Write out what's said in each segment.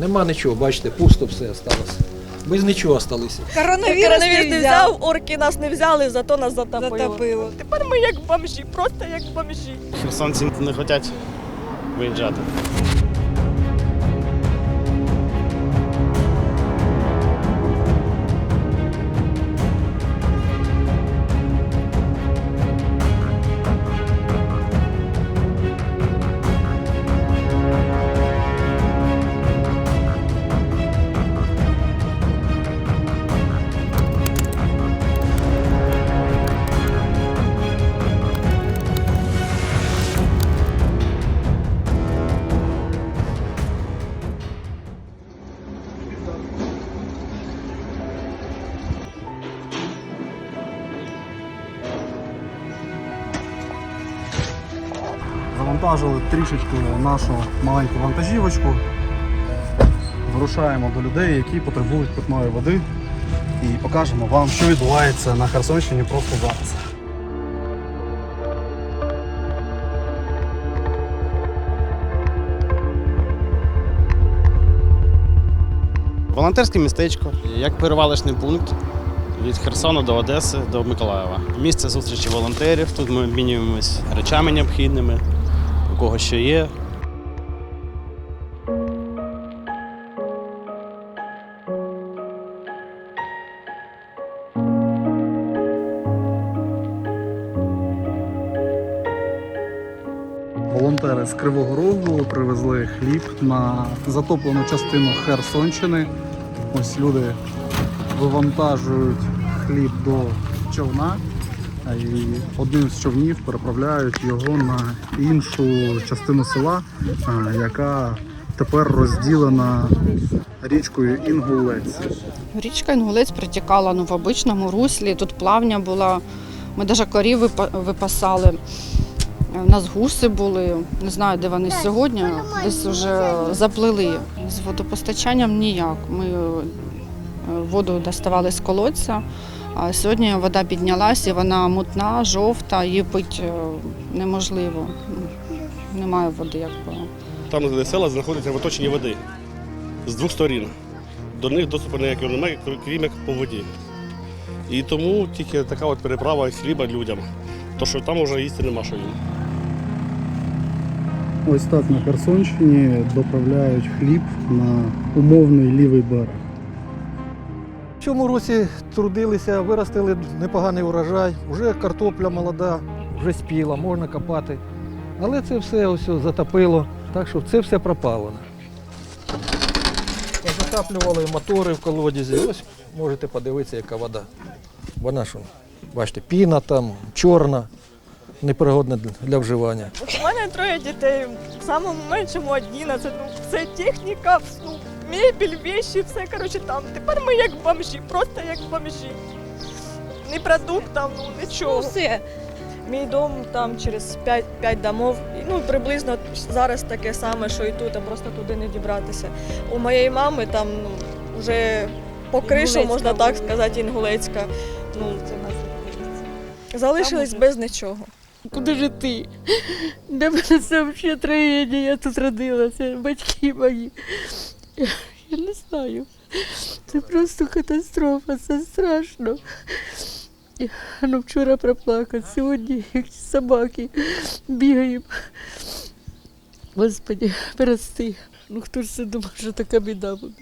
Нема нічого, бачите, пусто все осталось. Без нічого осталися. Коронавірус, Коронавірус не взяв, орки нас не взяли, зато нас затопило. Затопило. Тепер ми як бомжі, просто як бомжі. Херсонці не хочуть виїжджати. Завантажили трішечки нашу маленьку вантажівочку. Вирушаємо до людей, які потребують питної води. І покажемо вам, що відбувається на Херсонщині просто зараз. Волонтерське містечко, як перевалочний пункт від Херсона до Одеси до Миколаєва. Місце зустрічі волонтерів. Тут ми обмінюємось речами необхідними, кого що є. Волонтери з Кривого Рогу привезли хліб на затоплену частину Херсонщини. Ось люди вивантажують хліб до човна і одним з човнів переправляють його на іншу частину села, яка тепер розділена річкою Інгулець. Річка Інгулець протікала ну, в обичному руслі, тут плавня була. Ми навіть корів випасали. У нас гуси були, не знаю, де вони сьогодні, десь вже заплили. З водопостачанням ніяк. Ми е, воду доставали з колодця, а сьогодні вода піднялась і вона мутна, жовта, її пити е, неможливо. Немає води, якби. Там де села знаходяться в оточенні води з двох сторін. До них доступу ніякого немає, крім як по воді. І тому тільки така от переправа хліба людям. То що там вже їсти нема що їм. Ось так на Херсонщині доправляють хліб на умовний лівий берег. В цьому році трудилися, виростили непоганий урожай, вже картопля молода, вже спіла, можна копати. Але це все ось затопило, так що це все пропало. Затаплювали мотори в колодязі. Ось можете подивитися, яка вода. Вона ж, бачите, піна там, чорна, непригодна для вживання. У мене троє дітей, в самому меншому 11. Ну, все техніка, ну, мебель, вещи, все коротше там. Тепер ми як бомжі, просто як бомжі. Ні продуктів, ну нічого. Все. Мій дом там через 5, 5 домов. Ну, приблизно зараз таке саме, що і тут, а просто туди не дібратися. У моєї мами там ну, вже по кришу, можна так сказати, інгулецька. Ну, це нас залишились без нічого. Куди ж ти? Для мене це взагалі трагедія. Я тут родилася, батьки мої. Я, не знаю. Це просто катастрофа, це страшно. Ну, вчора проплакав, сьогодні як собаки бігаємо. Господи, прости. Ну хто ж це думав, що така біда буде?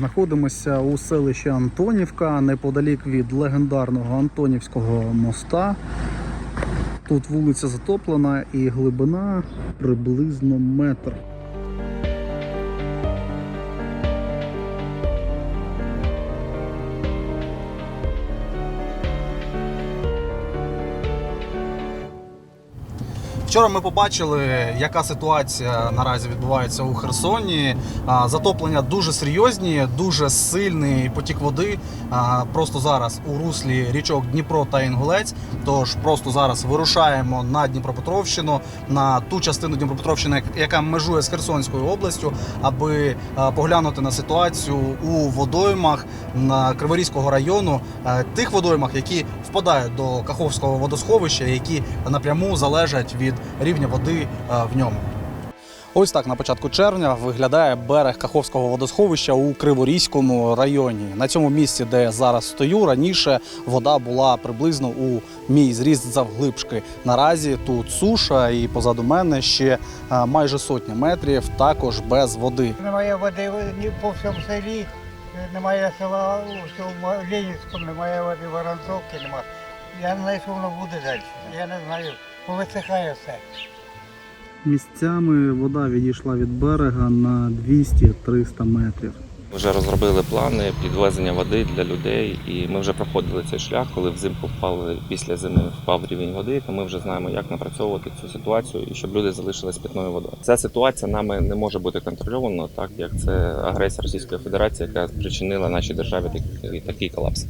Знаходимося у селищі Антонівка, неподалік від легендарного Антонівського моста. Тут вулиця затоплена і глибина приблизно метр. Вчора ми побачили, яка ситуація наразі відбувається у Херсоні. Затоплення дуже серйозні, дуже сильний потік води. Просто зараз у руслі річок Дніпро та Інгулець. Тож просто зараз вирушаємо на Дніпропетровщину, на ту частину Дніпропетровщини, яка межує з Херсонською областю, аби поглянути на ситуацію у водоймах на Криворізького району, тих водоймах, які впадають до Каховського водосховища, які напряму залежать від рівня води е, в ньому. Ось так на початку червня виглядає берег Каховського водосховища у Криворізькому районі. На цьому місці, де я зараз стою, раніше вода була приблизно у мій зріст завглибшки. Наразі тут суша, і позаду мене ще е, майже сотня метрів, також без води. Немає води по всьому селі, немає села Ленінському, немає води Воронцовки, немає. Я не знаю, що воно буде далі. Я не знаю, повисихає все. Місцями вода відійшла від берега на 200-300 метрів. Вже розробили плани підвезення води для людей, і ми вже проходили цей шлях, коли взимку впали після зими впав рівень води. То ми вже знаємо, як напрацьовувати цю ситуацію і щоб люди залишились питною водою. Ця ситуація нами не може бути контрольована, так як це агресія Російської Федерації, яка спричинила нашій державі такий, такий колапс.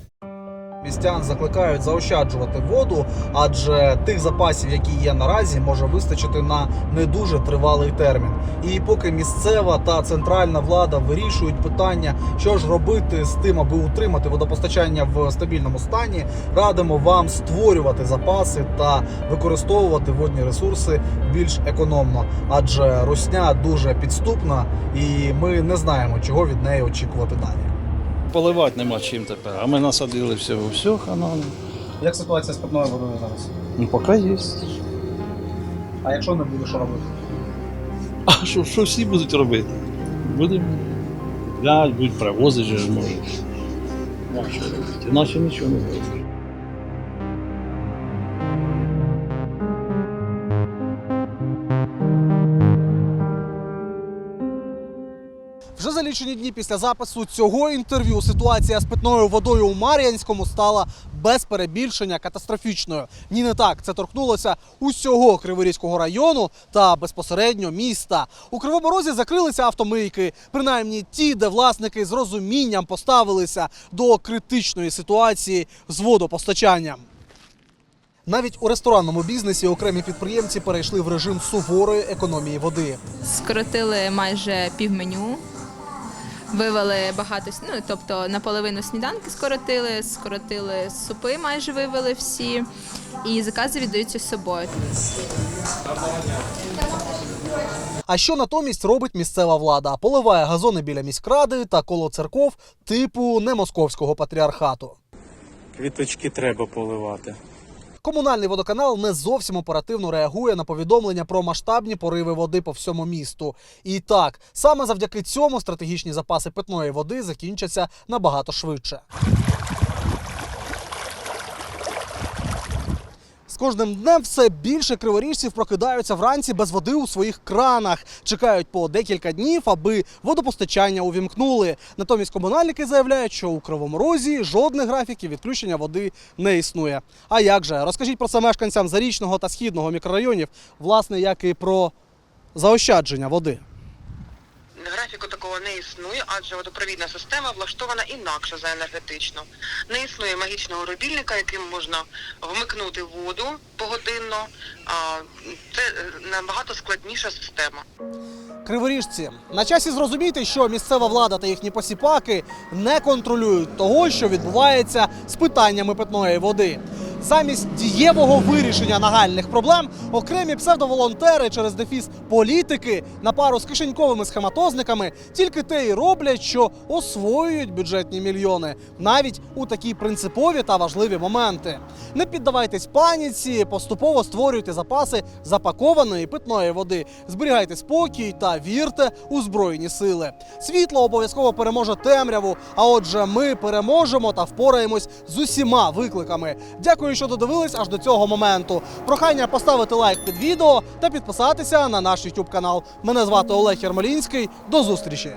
Містян закликають заощаджувати воду, адже тих запасів, які є наразі, може вистачити на не дуже тривалий термін. І поки місцева та центральна влада вирішують питання, що ж робити з тим, аби утримати водопостачання в стабільному стані, радимо вам створювати запаси та використовувати водні ресурси більш економно, адже русня дуже підступна, і ми не знаємо, чого від неї очікувати далі. Поливати нема чим тепер, а ми насадили все, все, ханану. Як ситуація з питною водою зараз? Ну, поки є. А якщо не буде, що робити? А що, що всі будуть робити? Будемо глядь, будуть привозити, ж може. Що робити? Іначе нічого не буде. Вже за лічені дні після запису цього інтерв'ю ситуація з питною водою у Мар'янському стала без перебільшення катастрофічною. Ні, не так це торкнулося усього Криворізького району та безпосередньо міста. У Кривому Розі закрилися автомийки, принаймні ті, де власники з розумінням поставилися до критичної ситуації з водопостачанням. Навіть у ресторанному бізнесі окремі підприємці перейшли в режим суворої економії води. скоротили майже півменю. Вивели багато, ну тобто наполовину сніданки скоротили, скоротили супи, майже вивели всі, і закази віддаються з собою. А що натомість робить місцева влада? Поливає газони біля міськради та коло церков типу немосковського патріархату. Квіточки треба поливати. Комунальний водоканал не зовсім оперативно реагує на повідомлення про масштабні пориви води по всьому місту. І так, саме завдяки цьому стратегічні запаси питної води закінчаться набагато швидше. Кожним днем все більше криворіжців прокидаються вранці без води у своїх кранах. Чекають по декілька днів, аби водопостачання увімкнули. Натомість комунальники заявляють, що у Кривому Розі жодних графіків відключення води не існує. А як же? Розкажіть про це мешканцям зарічного та східного мікрорайонів, власне, як і про заощадження води. Графіку такого не існує, адже водопровідна система влаштована інакше за енергетично. Не існує магічного рубільника, яким можна вмикнути воду погодинно. Це е, набагато складніша система. Криворіжці, на часі зрозуміти, що місцева влада та їхні посіпаки не контролюють того, що відбувається з питаннями питної води. Замість дієвого вирішення нагальних проблем окремі псевдоволонтери через дефіс політики на пару з кишеньковими схематозниками тільки те й роблять, що освоюють бюджетні мільйони навіть у такі принципові та важливі моменти. Не піддавайтесь паніці, поступово створюйте запаси запакованої питної води, зберігайте спокій та вірте у збройні сили. Світло обов'язково переможе темряву. А отже, ми переможемо та впораємось з усіма викликами. Дякую, що додивились аж до цього моменту. Прохання поставити лайк під відео та підписатися на наш YouTube канал. Мене звати Олег Ярмолінський. До зустрічі!